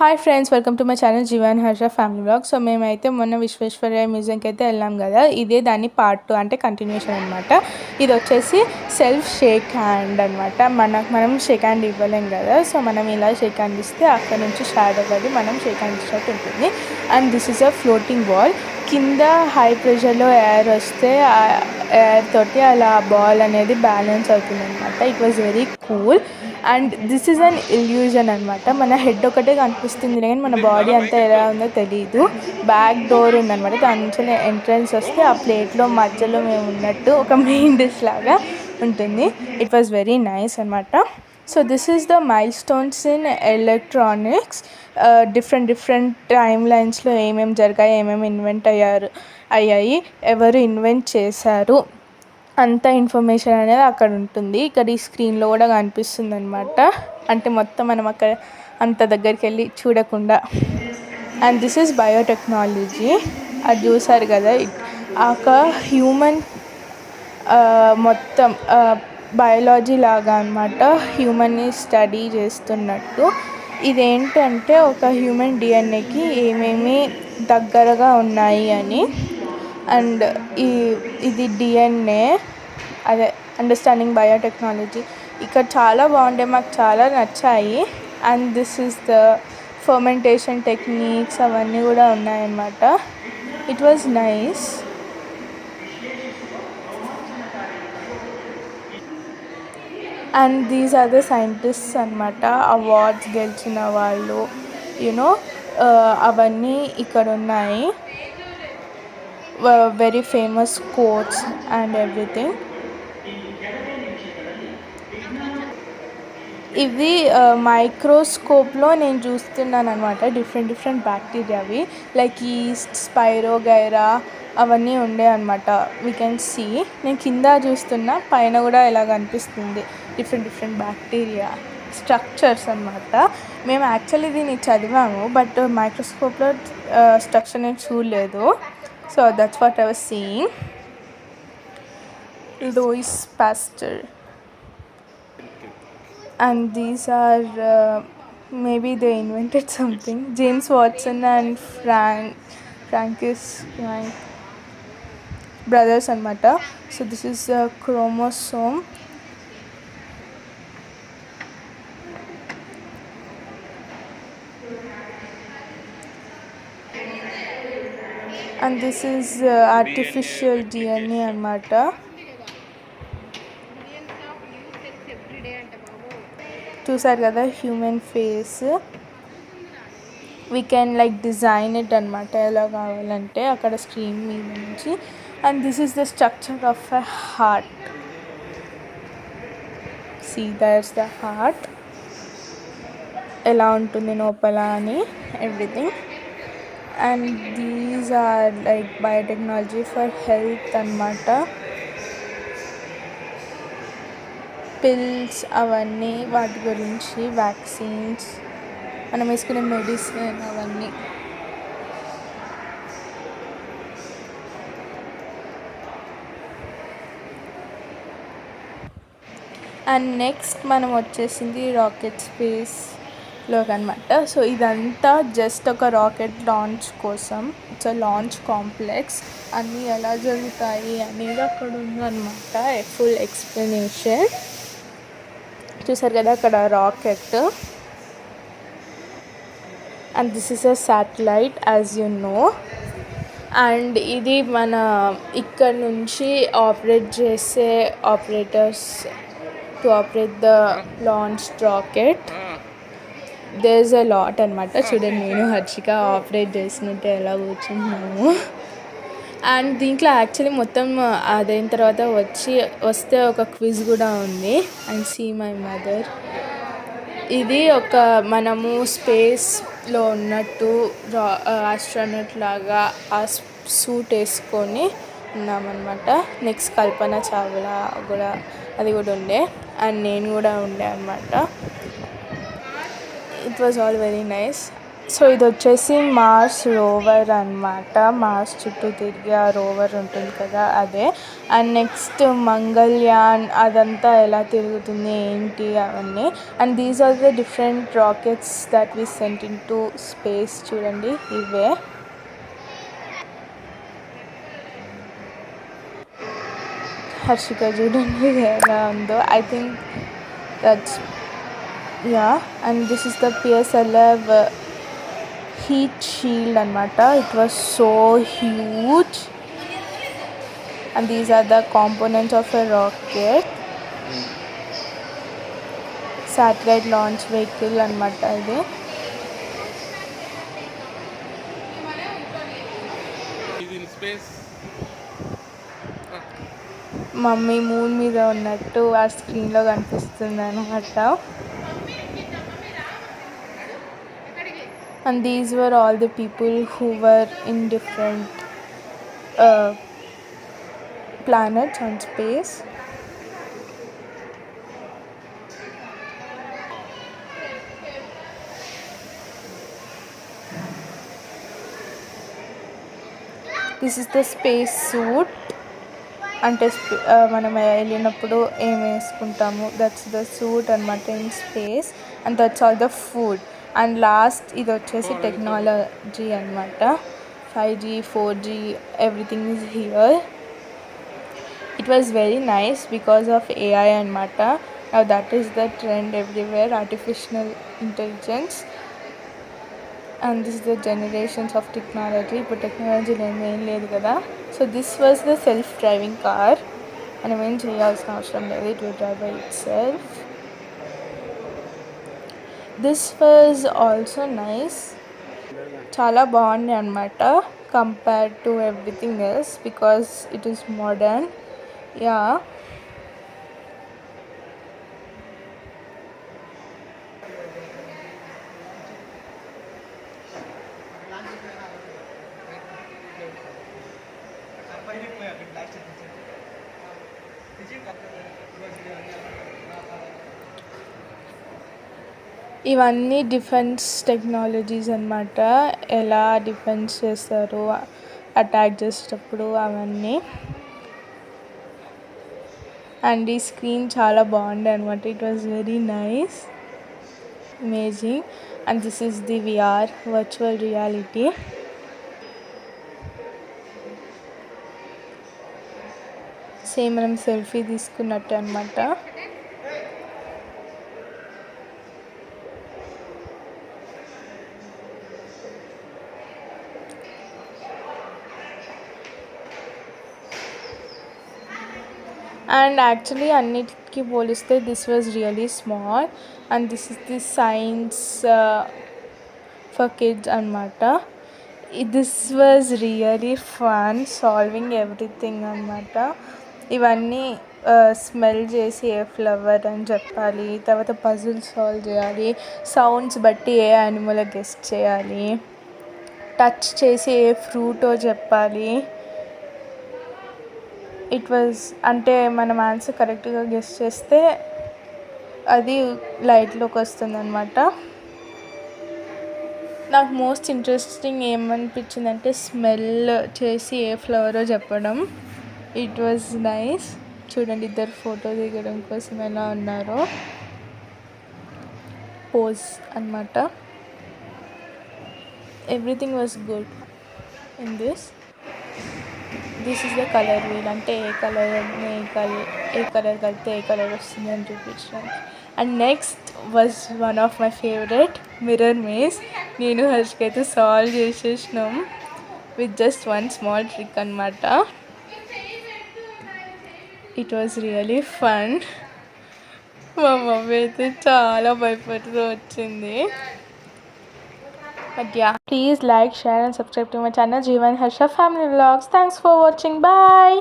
Hi friends welcome to my channel Jeevan Harsha family blog so మేమైతే మొన్న విశ్వేశ్వరయ్య మ్యూజియంకి అయితే వెళ్ళాం కదా. ఇదే దాని పార్ట్ టూ అంటే కంటిన్యూషన్ అనమాట ఇది వచ్చేసి సెల్ఫ్ షేక్ హ్యాండ్ అనమాట మనకు మనం షేక్ హ్యాండ్ ఇవ్వలేం కదా. సో మనం ఇలా షేక్ హ్యాండ్ ఇస్తే అక్కడ నుంచి షాడో పడి మనం షేక్ హ్యాండ్ ఇచ్చినట్టు ఉంటుంది. And this is a floating ball కింద హై ప్రెషర్లో ఎయిర్ వస్తే ఆ ఎయిర్ తోటి అలా బాల్ అనేది బ్యాలెన్స్ అవుతుంది అనమాట it was very cool and this is an illusion అనమాట మన హెడ్ ఒకటే కనిపిస్తుంది. కానీ మన బాడీ అంతా ఎలా ఉందో తెలియదు బ్యాక్ డోర్ ఉందన్నమాట. దాని నుంచి ఎంట్రన్స్ వస్తే ఆ ప్లేట్లో మధ్యలో మేము ఉన్నట్టు ఒక మెయిన్ డిష్ లాగా ఉంటుంది. ఇట్ వాజ్ వెరీ నైస్ అనమాట so this is the milestones in electronics different different time లైన్స్లో ఏమేమి జరిగాయి ఏమేమి ఇన్వెంట్ అయ్యారు అయ్యాయి ఎవరు ఇన్వెంట్ చేశారు. అంత ఇన్ఫర్మేషన్ అనేది అక్కడ ఉంటుంది. ఇక్కడ ఈ స్క్రీన్లో కూడా కనిపిస్తుంది అనమాట అంటే మొత్తం మనం అక్కడ అంత దగ్గరికి వెళ్ళి చూడకుండా. అండ్ దిస్ ఈజ్ బయోటెక్నాలజీ అది చూసారు కదా ఒక హ్యూమన్ మొత్తం బయాలజీ లాగా అనమాట హ్యూమన్ని స్టడీ చేస్తున్నట్టు. ఇదేంటంటే ఒక హ్యూమన్ డిఎన్ఏకి ఏమేమి దగ్గరగా ఉన్నాయి అని. అండ్ ఈ ఇది డిఎన్ఏ అదే అండర్స్టాండింగ్ బయోటెక్నాలజీ ఇక్కడ చాలా బాగుండే మాకు చాలా నచ్చాయి. And this is the fermentation techniques అవన్నీ కూడా ఉన్నాయన్నమాట. It was nice and these are the scientists అనమాట అవార్డ్స్ గెలిచిన వాళ్ళు యూనో uh, అవన్నీ ఇక్కడ ఉన్నాయి. Very famous quotes and everything ఇవి uh, మైక్రోస్కోప్లో నేను చూస్తున్నాను అనమాట డిఫరెంట్ డిఫరెంట్ బ్యాక్టీరియావి లైక్ ఈస్ట్ స్పైరోగైరా అవన్నీ ఉండే అనమాట వీ కెన్ సీ నేను కింద చూస్తున్నా పైన కూడా ఇలా కనిపిస్తుంది డిఫరెంట్ డిఫరెంట్ బ్యాక్టీరియా స్ట్రక్చర్స్ అనమాట మేము యాక్చువల్లీ దీన్ని చదివాము బట్ మైక్రోస్కోప్లో స్ట్రక్చర్ నేను చూడలేదు. So that's what our seeing Louis Pasteur. And these are maybe they invented something James Watson and Frank Francis Frank brothers అనమాట so this is chromosome uh, and this is artificial DNA అనమాట చూసారు కదా human face we can like design it అనమాట ఎలా కావాలంటే అక్కడ screen మీద నుంచి. And this is the structure of a heart see that's the heart ఎలా ఉంటుంది లోపల అని everything and these are like biotechnology for health అనమాట పిల్స్ అవన్నీ వాటి గురించి వ్యాక్సిన్స్ మనం వేసుకునే మెడిసిన్ అవన్నీ. అండ్ నెక్స్ట్ మనం వచ్చేసింది రాకెట్ స్పేస్లోకి అనమాట సో ఇదంతా జస్ట్ ఒక రాకెట్ లాంచ్ కోసం. ఇట్స్ లాంచ్ కాంప్లెక్స్ అన్నీ ఎలా జరుగుతాయి అనేది అక్కడ ఉందన్నమాట. ఫుల్ ఎక్స్ప్లెనేషన్ చూసారు కదా అక్కడ rocket and this is a satellite as you know and ఇది మన ఇక్కడ నుంచి ఆపరేట్ చేసే operators to operate the launch rocket there's a lot అనమాట చూడండి నేను హర్షిక ఆపరేట్ చేసినట్టే ఎలా కూర్చుంటున్నాము అండ్ దీంట్లో యాక్చువల్లీ మొత్తం అదైన తర్వాత వచ్చి వస్తే ఒక క్విజ్ కూడా ఉంది. అండ్ సీ మై మదర్ ఇది ఒక మనము స్పేస్లో ఉన్నట్టు రా ఆస్ట్రోనట్ లాగా ఆ సూట్ వేసుకొని ఉన్నామన్నమాట. నెక్స్ట్ కల్పన చావ్లా కూడా అది కూడా ఉండే. అండ్ నేను కూడా ఉండే అనమాట it was all very nice so ఇది వచ్చేసి మార్స్ రోవర్ అనమాట మార్స్ చుట్టూ తిరిగి ఆ రోవర్ ఉంటుంది కదా అదే. అండ్ నెక్స్ట్ మంగళ్యాన్ అదంతా ఎలా తిరుగుతుంది ఏంటి అవన్నీ. And these are the different rockets that we sent into space చూడండి ఇవే. Harshika Judan Nando. Um, I think that yeah, and this is the PSLF uh, heat shield and mata. It was so huge, and these are the components of a rocket. Satellite launch vehicle and mata. There. He's in space. Mummy moon మీద ఉన్నట్టు ఆ స్క్రీన్లో కనిపిస్తుంది అనమాట and these were all the people who were in different planets and space this is the space suit అంటే మనం వెళ్ళినప్పుడు ఏం వేసుకుంటాము? దట్స్ ద సూట్ అనమాట in space and that's all the food and last ఇది వచ్చేసి టెక్నాలజీ అనమాట five G four G everything is here it was very nice because of AI అనమాట that is the trend everywhere artificial intelligence and this the generations of technology ఇప్పుడు technology లేదు ఏం లేదు కదా. So this was the self driving car మనం ఏం చేయాల్సిన అవసరం లేదు. It will drive by itself this was also nice చాలా బాగుంది అనమాట compare to everything else because it is modern yeah ఇవన్నీ డిఫెన్స్ టెక్నాలజీస్ అన్నమాట. ఎలా డిఫెన్స్ చేస్తారు అటాక్ చేసేటప్పుడు అవన్నీ. అండ్ ఈ స్క్రీన్ చాలా బాగుండే అనమాట it was very nice amazing and this is the VR virtual reality same మనం సెల్ఫీ తీసుకున్నట్టు అనమాట అండ్ యాక్చువల్లీ అన్నిటికీ పోలిస్తే this was really small and this is the science for kids అనమాట this was really fun solving everything అనమాట ఇవన్నీ smell చేసి ఏ flower అని చెప్పాలి తర్వాత పజిల్స్ సాల్వ్ చేయాలి సౌండ్స్ బట్టి ఏ యానిమల్ గెస్ట్ చేయాలి టచ్ చేసి ఏ ఫ్రూటో చెప్పాలి. ఇట్ వాజ్ అంటే మనం ఆన్సర్ కరెక్ట్గా గెస్ చేస్తే అది లైట్లోకి వస్తుందన్నమాట. నాకు మోస్ట్ ఇంట్రెస్టింగ్ ఏమనిపించిందంటే స్మెల్ చేసి ఏ ఫ్లవరో చెప్పడం. ఇట్ వాజ్ నైస్ చూడండి ఇద్దరు ఫోటో దిగడం కోసం ఎలా ఉన్నారో. పోజ్ అనమాట everything was good in this this is the colour wheel అంటే ఏ కలర్ ఏ కలర్ ఏ కలర్ కలిపితే ఏ కలర్ వస్తుంది అని చూపించడానికి. And next was one of my favourite mirror maze నేను హర్ష్కి అయితే solve చేసేసినాం. With just one small trick అనమాట ఇట్ వాజ్ రియలీ ఫన్ మా మమ్మీ అయితే చాలా భయపడుతూ వచ్చింది But yeah, please like, share, and subscribe to my channel, Jeevan Harsha Family Vlogs. Thanks for watching. Bye.